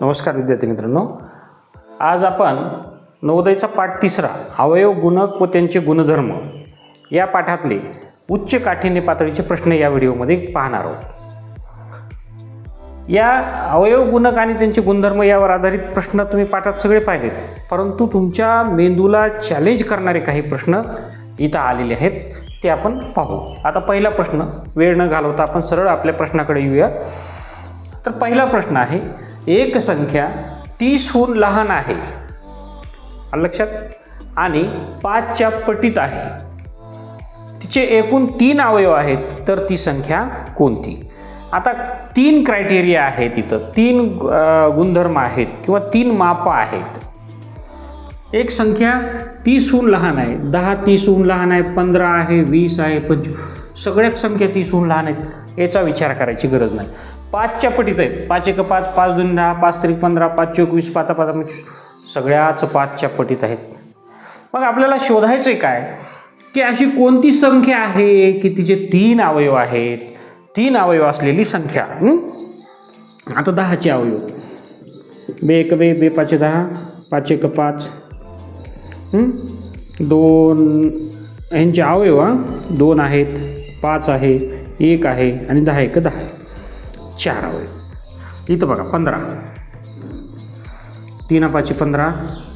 नमस्कार विद्यार्थी मित्रांनो. आज आपण नवोदयचा पाठ तिसरा अवयव गुणक व त्यांचे गुणधर्म या पाठातले उच्च काठिण्य पातळीचे प्रश्न या व्हिडिओमध्ये पाहणार आहोत. या अवयव गुणक आणि त्यांचे गुणधर्म यावर आधारित प्रश्न तुम्ही पाठात सगळे पाहिलेत. परंतु तुमच्या मेंदूला चॅलेंज करणारे काही प्रश्न इथं आलेले आहेत ते आपण पाहू. आता पहिला प्रश्न वेळ न घालवता आपण सरळ आपल्या प्रश्नाकडे येऊया. तर पहिला प्रश्न आहे एक संख्या तीसहून लहान आहे. लक्षात? आणि पाचच्या पटीत आहे. तिचे एकूण तीन अवयव आहेत तर ती संख्या कोणती? आता तीन क्रायटेरिया आहेत इथं. तीन गुणधर्म आहेत किंवा तीन मापं आहेत. एक संख्या तीसहून लहान आहे. दहा तीसहून लहान आहे पंधरा आहे वीस आहे पंचवीस. सगळ्याच संख्या तीसहून लहान आहेत. याचा विचार करायची गरज नाही. पाचच्या पटीत आहेत. पाच एक पाच पाच दोन दहा पाच त्रिक पंधरा पाच चोवीस पाच पाच सगळ्याच पाचच्या पटीत आहेत. मग आपल्याला शोधायचं आहे काय? की अशी कोणती संख्या आहे की तिचे तीन अवयव आहेत? तीन अवयव असलेली संख्या. आता दहाचे अवयव. बे एक बे बे पाचशे दहा पाच एक पाच. दोन ह्यांचे अवयव हां? दोन आहेत पाच आहे एक आहे आणि दहा एक दहा आहे. चार अवयव इथं बघा पंधरा. तीन पाचशे पंधरा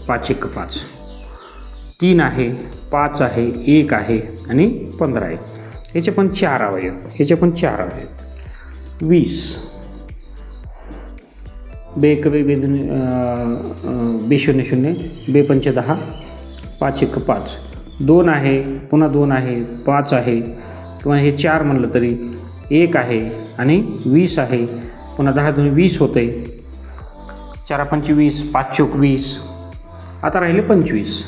पाच एक पाच. तीन आहे पाच आहे एक आहे आणि पंधरा आहे. याचे पण चार अवयव याचे पण चार अवयव वीस. बे एक बे दोन बे शून्य शून्य बे पंच दहा पाच एक पाच. दोन आहे पुन्हा दोन आहे पाच आहे. किंवा हे चार म्हणलं तरी एक आहे आणि वीस आहे. पुन्हा दहा दोन वीस होते. चारा पंचवीस पाच चोक वीस. आता राहिले पंचवीस.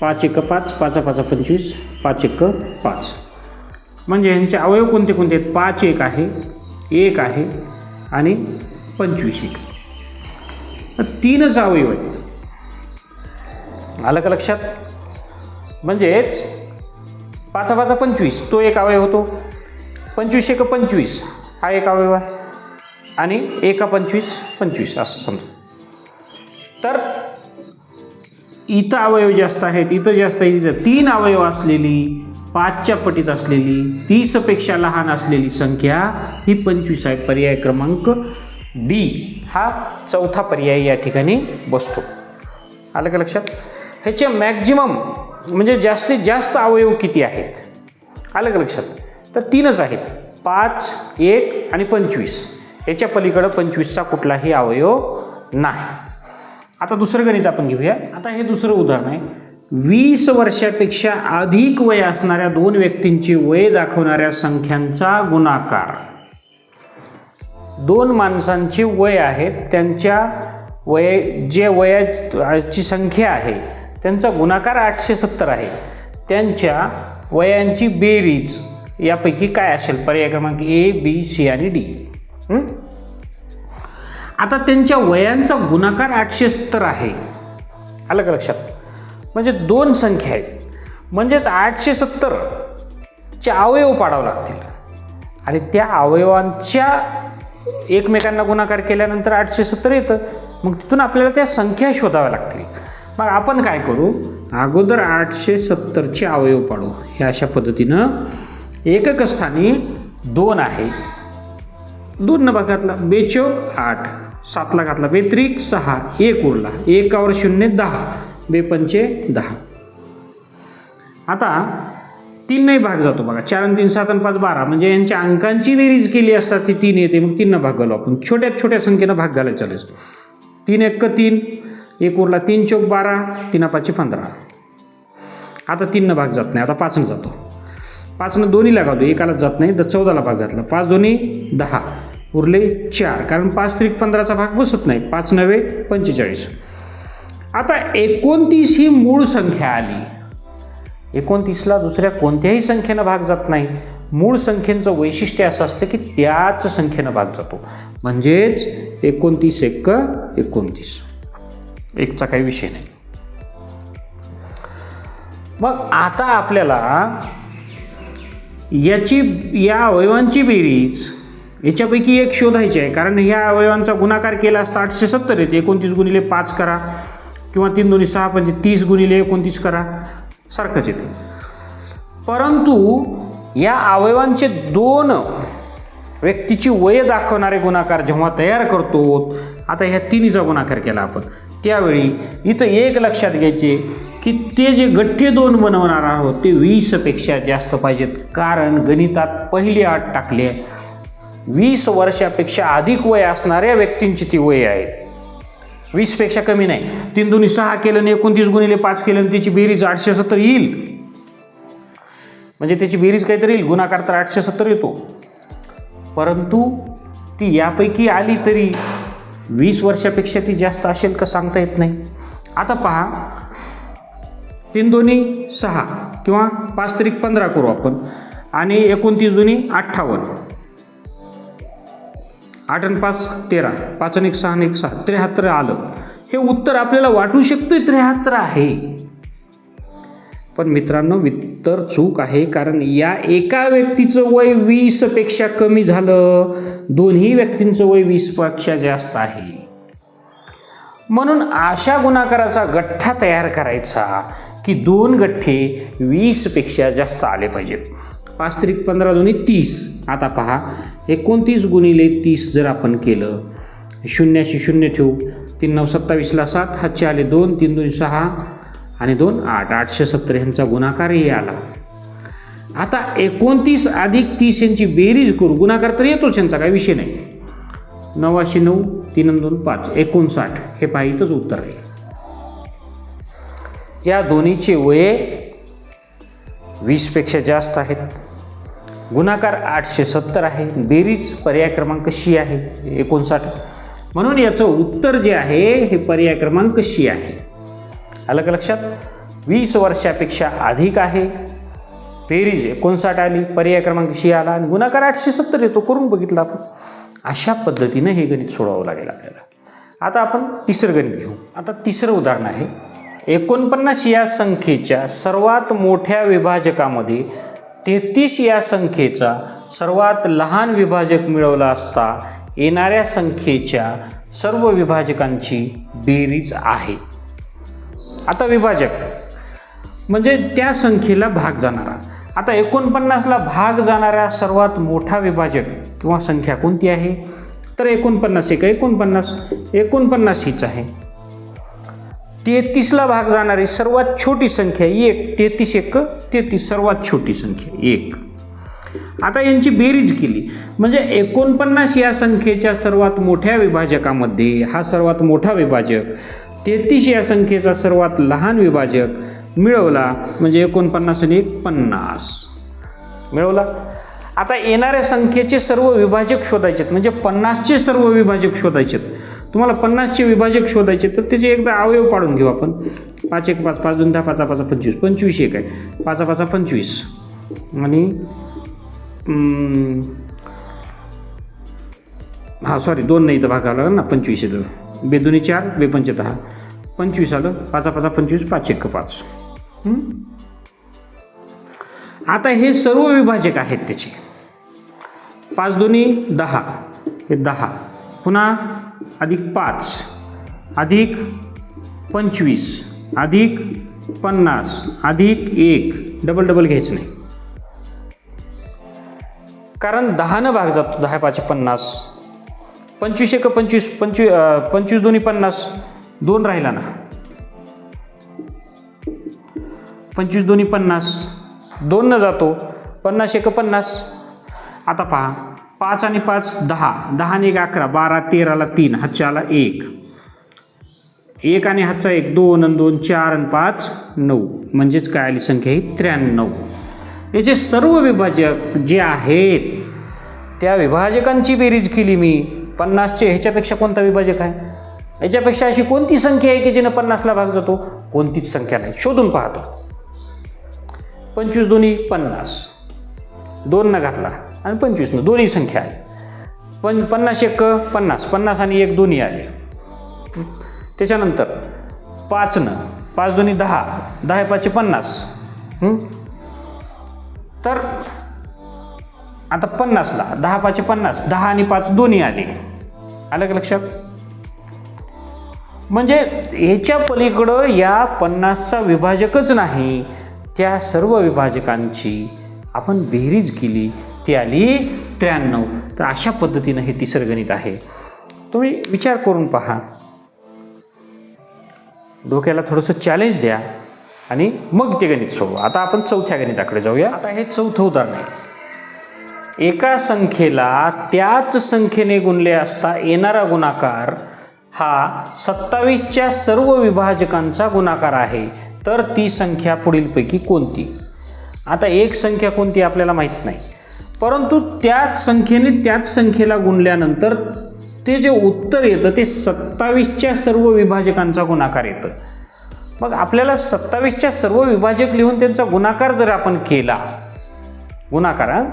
पाच एक पाच पाचा पाचा पंचवीस पाच एक पाच. म्हणजे यांचे अवयव कोणते कोणते आहेत? पाच एक आहे एक आहे आणि पंचवीस एक. तीनच अवयव आहेत. आलं का लक्षात? म्हणजेच पाचा पाचा पंचवीस तो एक अवयव होतो. पंचवीस एक पंचवीस हा एक अवयव आहे. आणि एका पंचवीस पंचवीस असं समजा. तर इथं अवयव जास्त आहेत इथं जास्त आहे इथं तीन अवयव असलेली पाचच्या पटीत असलेली तीसपेक्षा लहान असलेली संख्या ही पंचवीस आहे पर्याय क्रमांक डी. हा चौथा पर्याय या ठिकाणी बसतो. आलं का लक्षात? ह्याचे मॅक्झिमम म्हणजे जास्तीत जास्त अवयव किती आहेत? आलं का लक्षात? तर तीनच आहेत. पाच एक आणि पंचवीस. याच्या पलीकडं पंचवीसचा कुठलाही अवयव नाही. आता दुसरं गणित आपण घेऊया. आता हे दुसरं उदाहरण आहे. वीस वर्षापेक्षा अधिक वय असणाऱ्या दोन व्यक्तींची वय दाखवणाऱ्या संख्यांचा गुणाकार. दोन माणसांची वय आहेत त्यांच्या वय जे वयाची संख्या आहे त्यांचा गुणाकार आठशे सत्तर आहे. त्यांच्या वयांची बेरीज यापैकी काय असेल? पर्याय क्रमांक ए बी सी आणि डी आता त्यांच्या वयांचा गुणाकार आठशे सत्तर आहे. आलं का लक्षात? म्हणजे दोन संख्या आहेत. म्हणजेच आठशे सत्तरचे अवयव पाडावं लागतील. आणि त्या अवयवांच्या एकमेकांना गुणाकार केल्यानंतर आठशे सत्तर येतं. मग तिथून आपल्याला त्या संख्या शोधाव्या लागतील. मग आपण काय करू? अगोदर आठशे सत्तरचे अवयव पाडू. हे अशा पद्धतीनं एकक स्थानी दोन आहे. दोन भाग घातला. बेचोक आठ. सातला घातला. बेत्रिक सहा. एक उरला. एकावर शून्य दहा. बेपंचे दहा. आता तीनही भाग जातो बघा. चार आणि तीन सात आणि पाच बारा. म्हणजे यांच्या अंकांची बेरीज केली असता ती तीन येते. मग तीननं भाग घालू आपण. छोट्यात छोट्या संख्येनं भाग घालायला चालायचं तीन एक तीन. एक उरला तीन चौक बारा तीन पाचशे पंधरा. आता तीननं भाग जात नाही आता पाचनं जातो. पाचनं दोन्हीला घालतो एकालाच जात नाही तर चौदाला भाग घातला. पाच दोन्ही दहा. उरले चार कारण पाच त्रिक पंधराचा भाग बसत नाही. पाच नव्हे पंचेचाळीस. आता एकोणतीस ही मूळ संख्या आली. एकोणतीसला दुसऱ्या कोणत्याही संख्येनं भाग जात नाही. मूळ संख्येचं वैशिष्ट्य असं असतं की त्याच संख्येनं भाग जातो. म्हणजेच एकोणतीस एक एकोणतीस. एकचा काही विषय नाही. मग आता आपल्याला याची या अवयवांची बेरीज याच्यापैकी एक शोधायची आहे. कारण ह्या अवयवांचा गुणाकार केला असता आठशे सत्तर येते एकोणतीस गुणिले पाच करा किंवा तीन दोन्ही सहा म्हणजे तीस गुणिले एकोणतीस करा. सारखंच येते. परंतु या अवयवांचे दोन व्यक्तीची वय दाखवणारे गुणाकार जेव्हा तयार करतो आता ह्या तिन्हीचा गुणाकार केला आपण. त्यावेळी इथं एक लक्षात घ्यायचे की ते जे गठ्ठे दोन बनवणार आहोत ते वीसपेक्षा जास्त पाहिजेत. कारण गणितात पहिली आठ टाकली. आहे वीस वर्षापेक्षा अधिक वय असणाऱ्या व्यक्तींची ती वय आहे. वीसपेक्षा कमी नाही. तीन दोन्ही सहा केलं आणि एकोणतीस गुणिले पाच केलं आणि त्याची बेरीज आठशे सत्तर येईल. म्हणजे त्याची बेरीज काहीतरी येईल. गुणाकार तर आठशे सत्तर येतो. परंतु ती यापैकी आली तरी वीस वर्षापेक्षा ती जास्त असेल का सांगता येत नाही. आता पहा तीन दोन्ही सहा किंवा पाच तरी पंधरा करू आपण. आणि एकोणतीस दोन्ही अठ्ठावन्न. आठ आणि पाच तेरा. पाच आणि एक सहा आणि एक सहा. त्र्याहत्तर आलं. हे उत्तर आपल्याला वाटू शकतं त्र्याहत्तर आहे. पण मित्रांनो उत्तर चूक आहे कारण या एका व्यक्तीचं वय वीसपेक्षा कमी झालं. दोन्ही व्यक्तींचं वय वीसपेक्षा जास्त आहे. म्हणून अशा गुणाकाराचा गठ्ठा तयार करायचा की दोन गठ्ठे वीसपेक्षा जास्त आले पाहिजेत. पाच त्रिक पंधरा दोन्ही तीस. आता पहा एकोणतीस गुणिले तीस जर आपण केलं शून्याशी शून्य ठेवू. तीन नऊ सत्तावीसला सात हातचे आले दोन तीन दोन सहा आणि दोन आठ आठशे सत्तर ह्यांचा गुणाकारही आला. आता एकोणतीस अधिक तीस यांची बेरीज करू. गुणाकार तर येतोच यांचा काही विषय नाही. नवाशे नऊ तीन दोन पाच एकोणसाठ. हे पाहितच उत्तर आहे. या दोन्हीचे वये वीसपेक्षा जास्त आहेत. गुणाकार आठशे सत्तर आहे. बेरीज पर्याय क्रमांक शी आहे एकोणसाठ. म्हणून याचं उत्तर जे आहे हे पर्याय क्रमांक शी आहे. आलं का लक्षात? वीस वर्षापेक्षा अधिक आहे. बेरीज एकोणसाठ आली पर्याय क्रमांक शी आला आणि गुणाकार आठशे सत्तर येतो करून बघितलं आपण. अशा पद्धतीनं हे गणित सोडवावं लागेल आपल्याला. आता आपण तिसरं गणित घेऊ. आता तिसरं उदाहरण आहे. एकोणपन्नास या संख्येच्या सर्वात मोठ्या विभाजकामध्ये तेहतीस या संख्येचा सर्वात लहान विभाजक मिळवला असता येणाऱ्या संख्येच्या सर्व विभाजकांची बेरीज आहे. आता विभाजक. म्हणजे त्या संख्येला भाग जाणारा. आता एकोणपन्नासला भाग जाणारा सर्वात मोठा विभाजक किंवा संख्या कोणती आहे? तर एकोणपन्नास एक एकोणपन्नास एकोणपन्नास हीच आहे. तेहतीसला भाग जाणारी सर्वात छोटी संख्या एक तेहतीस एक तेहतीस सर्वात छोटी संख्या एक. आता यांची बेरीज केली. म्हणजे एकोणपन्नास या संख्येच्या सर्वात मोठ्या विभाजकामध्ये हा सर्वात मोठा विभाजक तेहतीस या संख्येचा सर्वात लहान विभाजक मिळवला म्हणजे एकोणपन्नास आणि एक पन्नास. मिळवला? आता येणाऱ्या संख्येचे सर्व विभाजक शोधायचे आहेत. म्हणजे पन्नासचे सर्व विभाजक शोधायचे आहेत. तुम्हाला पन्नासचे विभाजक शोधायचे तर त्याचे एकदा अवयव पाडून घेऊ आपण. पाच एक पाच पाच दोन दहा पाचा पाचा पंचवीस. पंचवीस एक आहे. पाचा पाचा पंचवीस. आणि हा सॉरी दोन नाही तर भागावं लागेल ना पंचवीस येतं. बेदुनी चार बेपंच दहा पंचवीस आलं. पाचा पाचा पंचवीस पाच एक पाच. आता हे सर्व विभाजक आहेत त्याचे. पाच दोन्ही दहा. हे दहा. पुन्हा अधिक पाच. अधिक पंचवीस. अधिक पन्नास. अधिक एक. डबल डबल घ्यायचं नाही. कारण दहानं भाग जातो. दहा पाचशे पन्नास. पंचवीस एक पंचवीस पंचवीस पंचवीस दोन्ही पन्नास. दोन राहिला ना. पंचवीस दोन्ही पन्नास. दोननं जातो. पन्नास एक पन्नास. आता पहा. पाच आणि पाच दहा. दहा आणि एक अकरा. बारा तेराला तीन. हातच्या एक. एक आणि हातचा एक. दोन आणि दोन चार आणि पाच नऊ. म्हणजेच काय आली संख्या ही? त्र्याण्णव. याचे सर्व विभाजक जे आहेत त्या विभाजकांची बेरीज केली मी. पन्नासचे ह्याच्यापेक्षा कोणता विभाजक आहे? याच्यापेक्षा अशी कोणती संख्या आहे की जिनं पन्नासला भाग जातो कोणतीच संख्या नाही. शोधून पाहतो. पंचवीस दोन्ही पन्नास. दोननं घातला. आणि पंचवीसनं दोन्ही संख्या आहे पण पन्नास एक पन्नास. पन्नास आणि एक दोन्ही आले. त्याच्यानंतर पाचनं. पाच दोन्ही दहा. दहा पाचशे पन्नास. तर आता पन्नासला दहा पाचशे पन्नास. दहा आणि पाच दोन्ही आले. आलं का लक्षात? म्हणजे ह्याच्या पलीकडं या पन्नासचा विभाजकच नाही त्या सर्व विभाजकांची आपण बेरीज केली ती आली त्र्याण्णव. तर अशा पद्धतीनं हे तिसरं गणित आहे. तुम्ही विचार करून पहा. डोक्याला थोडंसं चॅलेंज द्या आणि मग ते गणित सोडवा. आता आपण चौथ्या गणिताकडे जाऊया. आता हे चौथं उदाहरण आहे. एका संख्येला त्याच संख्येने गुणले असता येणारा गुणाकार हा सत्तावीसच्या सर्व विभाजकांचा गुणाकार आहे. तर ती संख्या पुढीलपैकी कोणती? आता एक संख्या कोणती आपल्याला माहीत नाही. परंतु त्याच संख्येने त्याच संख्येला गुणल्यानंतर ते जे उत्तर येतं ते सत्तावीसच्या सर्व विभाजकांचा गुणाकार येतं. मग आपल्याला सत्तावीसच्या सर्व विभाजक लिहून त्यांचा गुणाकार जर आपण केला गुणाकारात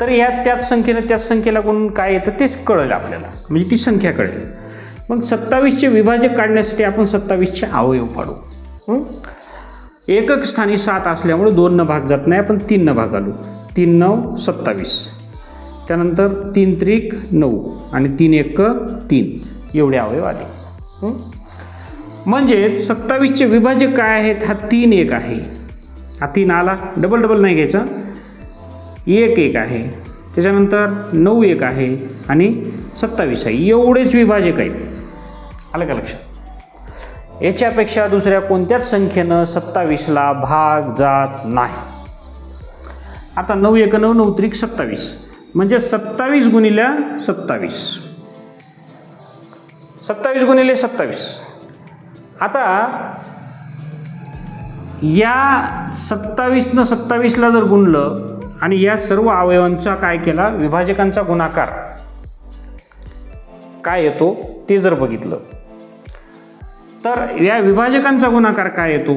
तर या त्याच संख्येनं त्याच संख्येला गुण काय येतं तेच कळेल आपल्याला. म्हणजे ती संख्या कळेल. मग सत्तावीसचे विभाजक काढण्यासाठी आपण सत्तावीसचे अवयव पाडू एकक स्थानी सात असल्यामुळे दोननं भाग जात नाही आपण तीननं भाग आलो. तीन नऊ सत्तावीस. त्यानंतर तीन त्रिक नऊ. आणि तीन एक तीन. एवढे अवयव आले म्हणजे सत्तावीसचे विभाजक काय आहेत? हा तीन एक आहे. हा तीन आला. डबल डबल नाही घ्यायचा. एक एक आहे. त्याच्यानंतर नऊ एक आहे. आणि सत्तावीस आहे. एवढेच विभाजक आहेत. आलं का लक्षात याच्यापेक्षा दुसऱ्या कोणत्याच संख्येनं सत्तावीसला भाग जात नाही. आता नऊ एक नऊ नऊ त्रिक सत्तावीस. म्हणजे सत्तावीस गुणिल्या सत्तावीस. सत्तावीस गुणिले सत्तावीस. आता या सत्तावीसनं सत्तावीसला जर गुणलं आणि या सर्व अवयवांचा काय केला? विभाजकांचा गुणाकार. काय येतो? ते जर बघितलं. तर या विभाजकांचा गुणाकार काय येतो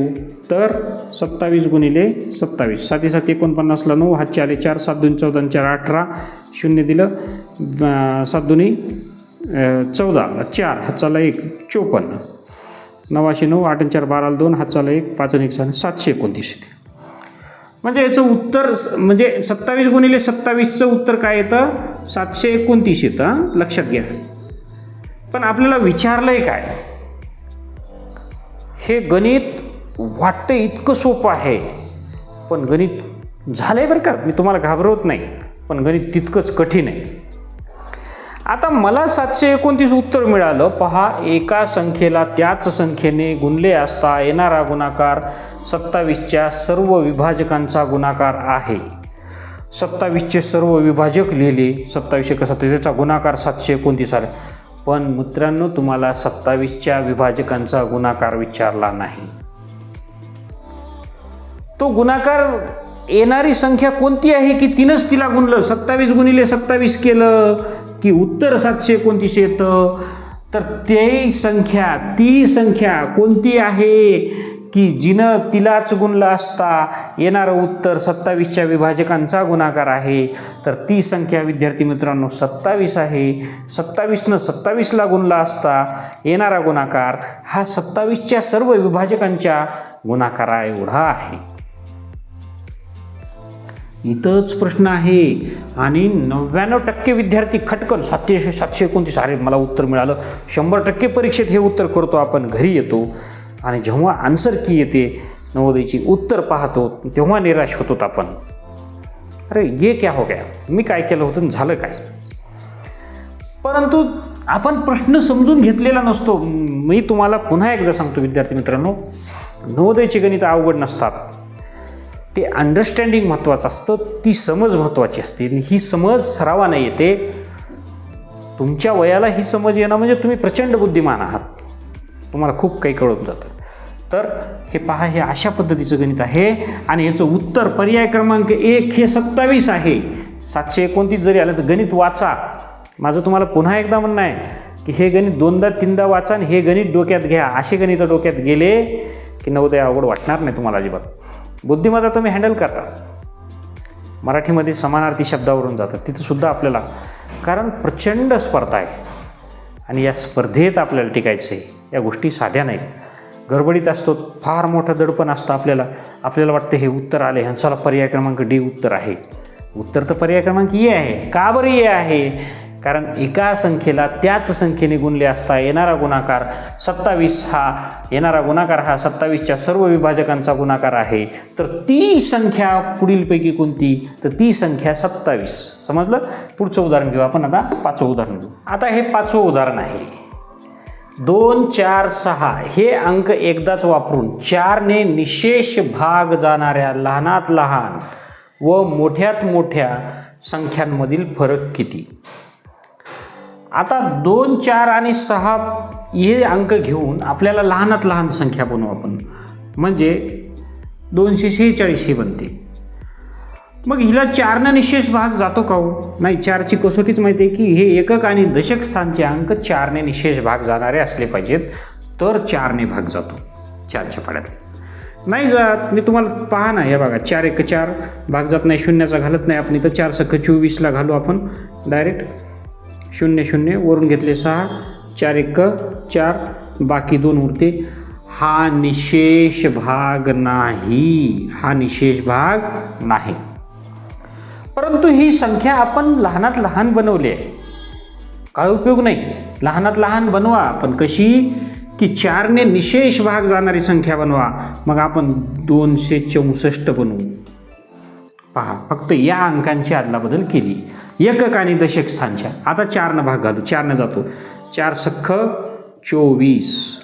तर सत्तावीस गुणिले सत्तावीस. साती सात एकोणपन्नासला नऊ हातचे आले चार सात दोन चौदा चार अठरा. शून्य दिलं सात दोन्ही चौदा. चार हातचाला एक चोपन्न. नवाशे नऊ आठ चार बाराला दोन हातचाला एक पाच आणि एक सहा सातशे एकोणतीस येते. म्हणजे याचं उत्तर स- म्हणजे सत्तावीस गुणिले सत्तावीसचं उत्तर काय येतं? सातशे एकोणतीस येतं लक्षात घ्या. पण आपल्याला विचारलं आहे काय? हे गणित वाटतं इतकं सोपं आहे. पण गणित झालं आहे बरं का? मी तुम्हाला घाबरवत नाही. पण गणित तितकंच कठीण आहे. आता मला सातशे एकोणतीस उत्तर मिळालं. पहा एका संख्येला त्याच संख्येने गुणले असता येणारा गुणाकार सत्तावीसच्या सर्व विभाजकांचा गुणाकार आहे. सत्तावीसचे सर्व विभाजक लिहिले. सत्तावीस एक सत्तावीस त्याचा गुणाकार सातशे एकोणतीस आला. पण मित्रांनो तुम्हाला सत्तावीसच्या विभाजकांचा गुणाकार विचारला नाही. तो गुणाकार येणारी संख्या कोणती आहे की तीनच तिला गुणलं? सत्तावीस गुणिले सत्तावीस केलं की उत्तर सातशे एकोणतीस येतं. तर ते संख्या ती संख्या कोणती आहे? की जिनं तिलाच गुणलं असता येणारं उत्तर सत्तावीसच्या विभाजकांचा गुणाकार आहे तर ती संख्या विद्यार्थी मित्रांनो सत्तावीस आहे. सत्तावीसनं सत्तावीसला गुणला असता येणारा गुणाकार हा सत्तावीसच्या सर्व विभाजकांच्या गुणाकारा एवढा आहे. इथंच प्रश्न आहे आणि नव्याण्णव टक्के विद्यार्थी खटकन सातशे सातशे एकोणतीस अरे मला उत्तर मिळालं. शंभर टक्के परीक्षेत हे उत्तर करतो आपण घरी येतो. आणि जेव्हा आन्सर की येते नवोदयची उत्तर पाहतो तेव्हा निराश होतो आपण. अरे ये क्या हो गया? मी काय केलं होतं झालं काय? परंतु आपण प्रश्न समजून घेतलेला नसतो. मी तुम्हाला पुन्हा एकदा सांगतो विद्यार्थी मित्रांनो नवोदयची गणित अवघड नसतात. ते अंडरस्टँडिंग महत्त्वाचं असतं ती समज महत्त्वाची असते. ही समज सरावाने येते. तुमच्या वयाला ही समज येणं म्हणजे तुम्ही प्रचंड बुद्धिमान आहात. तुम्हाला खूप काही कळून जातं. तर हे पहा हे अशा पद्धतीचं गणित आहे. आणि याचं उत्तर पर्याय क्रमांक एक हे सत्तावीस आहे. सातशे एकोणतीस जरी आलं तर गणित वाचा. माझं तुम्हाला पुन्हा एकदा म्हणणं आहे की हे गणित दोनदा तीनदा वाचा आणि हे गणित डोक्यात घ्या. असे गणित डोक्यात गेले की नवोदय अवघड वाटणार नाही तुम्हाला अजिबात. बुद्धिमत्ता तुम्ही हँडल करता. मराठीमध्ये समानार्थी शब्दावरून जातात. तिथंसुद्धा आपल्याला कारण प्रचंड स्पर्धा आहे. आणि या स्पर्धेत आपल्याला टिकायचं आहे या गोष्टी साध्या नाहीत. गडबडीत असतो फार मोठं दडपण असतं आपल्याला. आपल्याला वाटतं हे उत्तर आले ह्यांचाला पर्याय क्रमांक डी उत्तर आहे. उत्तर तर पर्याय क्रमांक ए आहे. का बरं ए आहे? कारण एका संख्येला त्याच संख्येने गुणले असता येणारा गुणाकार सत्तावीस हा येणारा गुणाकार हा सत्तावीसच्या सर्व विभाजकांचा गुणाकार आहे. तर ती संख्या पुढीलपैकी कोणती? तर ती संख्या सत्तावीस. समजलं? पुढचं उदाहरण घेऊ आपण आता पाचवं उदाहरण घेऊ. आता हे पाचवं उदाहरण आहे. दोन चार सहा हे अंक एकदाच वापरून चारने निशेष भाग जाणाऱ्या लहानात लहान व मोठ्यात मोठ्या संख्यांमधील फरक किती? आता दोन चार आणि सहा हे अंक घेऊन आपल्याला लहानात लहान संख्या बनवू आपण. म्हणजे दोनशे शेहेचाळीस ही बनते. मग हिला चारनं निशेष भाग जातो का हो? नाही चारची कसोटीच माहिती आहे की हे एकक आणि दशक स्थानचे अंक चारने निशेष भाग जाणारे असले पाहिजेत तर चारने भाग जातो चारच्या पाड्यात. नाही जात मी तुम्हाला पहा ना हे बघा चार एक चार भाग जात नाही शून्याचा घालत नाही आपण इथं चार सख चोवीसला घालू आपण डायरेक्ट शून्य शून्य वरून घेतले सहा चार एक चार बाकी दोन उरते. हा निशेष भाग नाही हा निशेष भाग नाही. परंतु ही संख्या आपण लहानात लहान बनवली आहे. काय उपयोग नाही. लहानात लहान बनवा पण कशी? की चारने निशेष भाग जाणारी संख्या बनवा. मग आपण दोनशे चौसष्ट बनवू. पहा फक्त या अंकांची अदलाबदल केली. एकक आणि दशक स्थानच्या. आता चारनं भाग घालू. चारनं जातो. चार सख्ख चोवीस.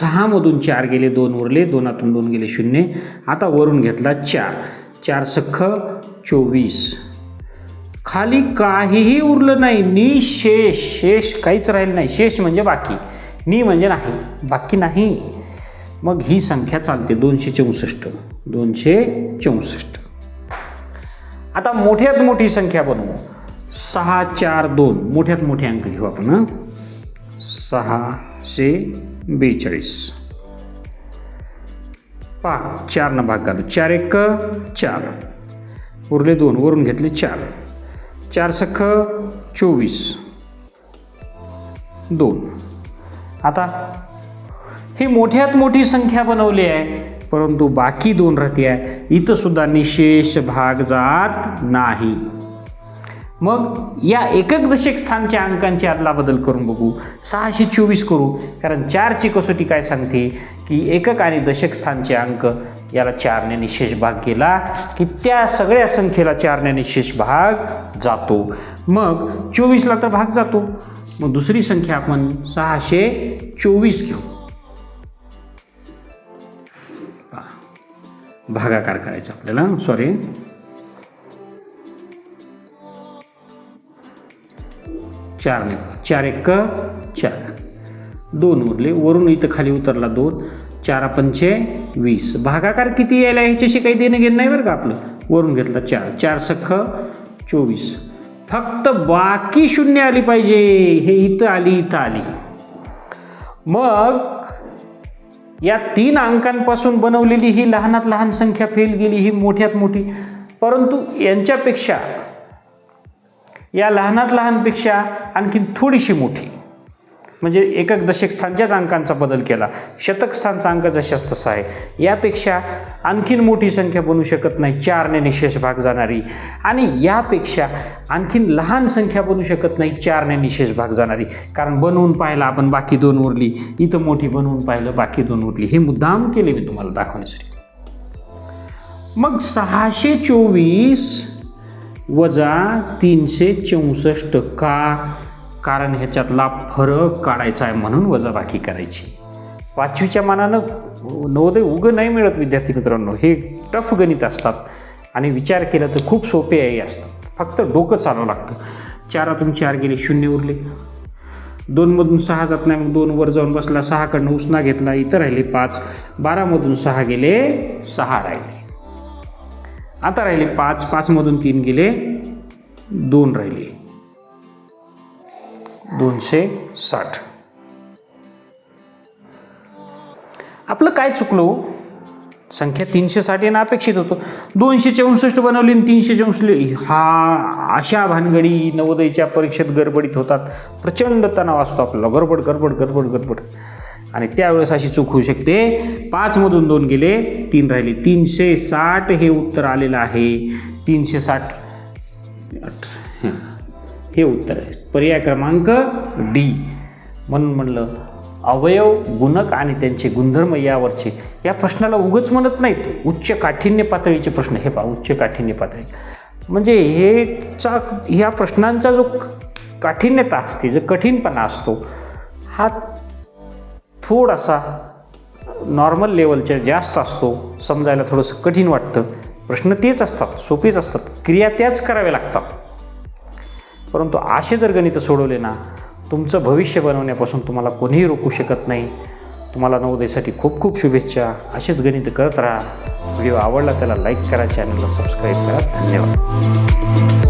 सहामधून चार गेले दोन उरले दोनातून दोन गेले शून्य. आता वरून घेतला चार. चार सख्ख चोवीस. खाली काहीही उरलं नाही. निशेष शेष काहीच राहिलं नाही. शेष म्हणजे बाकी. नी म्हणजे नाही. बाकी नाही. मग ही संख्या चालते दोनशे चौसष्ट. दोनशे चौसष्ट. आता मोठ्यात मोठी संख्या बनवू. सहा चार दोन. मोठ्यात मोठे अंक घेऊ आपण सहाशे बेचाळीस. पहा चारनं भाग घालू. चार एक चार. उरले दोन वरून घेतले चार. चार सख्ख चोवीस. दोन. आता ही मोठ्यात मोठी संख्या बनवली आहे परंतु बाकी दोन राहते आहे इथंसुद्धा निशेष भाग जात नाही. मग या एकक दशक स्थानच्या अंकांची अदलाबदल करून बघू. सहाशे चोवीस करू. कारण चारची कसोटी काय सांगते? की एकक आणि दशक स्थानचे अंक याला चारने निशेष भाग केला की त्या सगळ्या संख्येला चारने निशेष भाग जातो. मग चोवीसला तर भाग जातो. मग दुसरी संख्या आपण सहाशे चोवीस घेऊ. भागाकार करायचा आपल्याला. सॉरी चार ने चार एक चार. दोन उरले. वरून इथं खाली उतरला दोन. चार पंचे वीस. भागाकार किती यायला ह्याच्याशी काही देणं घेणं नाही बरं का आपलं? वरून घेतला चार. चार सख्ख चोवीस. फक्त बाकी शून्य आली पाहिजे. हे इथं आली इथं आली. मग या तीन अंकांपासून बनवलेली ही लहानात लहान संख्या फेल गेली ही मोठ्यात मोठी. परंतु यांच्यापेक्षा या लहानात लहानपेक्षा आणखीन थोडीशी मोठी. म्हणजे एकक दशक स्थानच्याच अंकांचा बदल केला. शतक स्थानचा अंक जशा तसा आहे. यापेक्षा आणखीन मोठी संख्या बनू शकत नाही चारने निशेष भाग जाणारी. आणि यापेक्षा आणखीन लहान संख्या बनू शकत नाही चारने निशेष भाग जाणारी. कारण बनवून पाहिलं आपण बाकी दोन उरली इथं मोठी बनवून पाहिलं बाकी दोन उरली. हे मुद्दाम केले मी तुम्हाला दाखवण्यासाठी. मग सहाशे चोवीस वजा तीनशे चौसष्ट का? कारण ह्याच्यातला फरक काढायचा आहे म्हणून वजाबाकी करायची. पाचवीच्या मानानं नवोदय उगं नाही मिळत विद्यार्थी मित्रांनो. हे टफ गणित असतात. आणि विचार केला तर खूप सोपे आहे असतात. फक्त डोकं चालवं लागतं. चारातून चार गेले शून्य उरले. दोनमधून सहा जात नाही मग दोन वर जाऊन बसला सहाकडनं उसना घेतला इथं राहिले पाच. बारामधून सहा गेले सहा राहिले. आता राहिले पाच पाचमधून तीन गेले दोन राहिले. दोनशे साठ. आपलं काय चुकलो हो? संख्या तीनशे साठ येणं अपेक्षित होतं. दोनशे चौसष्ट बनवली आणि तीनशे चौसष्ट हा अशा भानगडी नवोदयच्या परीक्षेत गडबडीत होतात. प्रचंड तणाव असतो आपल्याला. गडबड गडबड गडबड गडबड. आणि त्यावेळेस अशी चूक होऊ शकते. पाचमधून दोन गेले तीन राहिले. तीनशे साठ हे उत्तर आलेलं आहे. तीनशे साठ हे उत्तर आहे. पर्याय क्रमांक डी म्हणून म्हणलं अवयव गुणक आणि त्यांचे गुणधर्म यावरचे. या प्रश्नाला उगच म्हणत नाहीत. उच्च काठिण्य पातळीचे प्रश्न. हे पहा उच्च काठिण्य पातळी. म्हणजे हे चा ह्या प्रश्नांचा जो काठिण्यता असते जो कठीणपणा असतो हा थोडासा नॉर्मल लेवलच्या जास्त असतो. समजायला थोडंसं कठीण वाटतं. प्रश्न तेच असतात सोपेच असतात. क्रिया त्याच कराव्या लागतात. परंतु असे जर गणितं सोडवले ना तुमचं भविष्य बनवण्यापासून तुम्हाला कोणीही रोखू शकत नाही. तुम्हाला नवोदयसाठी खूप खूप शुभेच्छा. असेच गणित करत राहा. व्हिडिओ आवडला त्याला लाईक करा चॅनलला सबस्क्राईब करा. धन्यवाद.